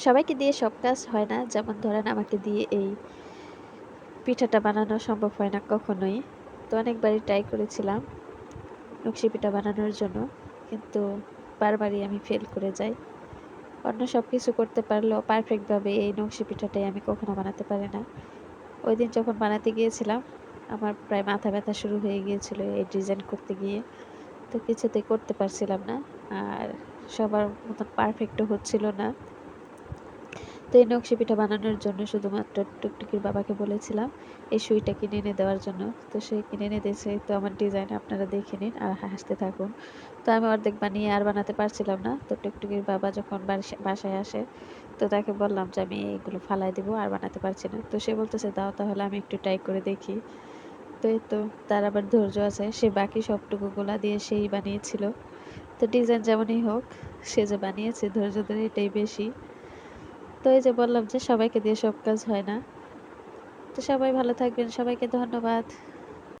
সবাইকে দিয়ে সব কাজ হয় না। যেমন ধরেন আমাকে দিয়ে এই পিঠাটা বানানো সম্ভব হয় না কখনোই। তো অনেকবারই ট্রাই করেছিলাম নকশি পিঠা বানানোর জন্য। কিন্তু বারবারই আমি ফেল করে যাই। অন্য সব কিছু করতে পারলেও পারফেক্টভাবে এই নকশি পিঠাটাই আমি কখনো বানাতে পারি না। ওই দিন যখন বানাতে গিয়েছিলাম, আমার প্রায় মাথা ব্যথা শুরু হয়ে গিয়েছিল এই ডিজাইন করতে গিয়ে। তো কিছুতেই করতে পারছিলাম না। আর সবার মতন পারফেক্টও হচ্ছিল না। তো এই নকশি পিঠা বানানোর জন্য শুধুমাত্র টুকটুকির বাবাকে বলেছিলাম, এই সুইটা কিনে এনে দেওয়ার জন্য। তো সে কিনে এনে দিয়েছে। তো আমার ডিজাইন আপনারা দেখে নিন আর হাসতে থাকুন। তো আমি অর্ধেক বানিয়ে আর বানাতে পারছিলাম না। তো টুকটুকির বাবা যখন বাসায় আসে, তো তাকে বললাম যে, আমি এগুলো ফালাই দিব, আর বানাতে পারছি না। তো সে বলতেছে, দাও তাহলে আমি একটু ট্রাই করে দেখি। তো এই তো তার আবার ধৈর্য আছে। সে বাকি সবটুকুগুলা দিয়ে সেই বানিয়েছিল। তো ডিজাইন যেমনই হোক, সে যে বানিয়েছে ধৈর্য ধরে এটাই বেশি। তো এই যে বললাম যে সবাইকে দিয়ে সব কাজ হয় না। তো সবাই ভালো থাকবেন, সবাইকে ধন্যবাদ।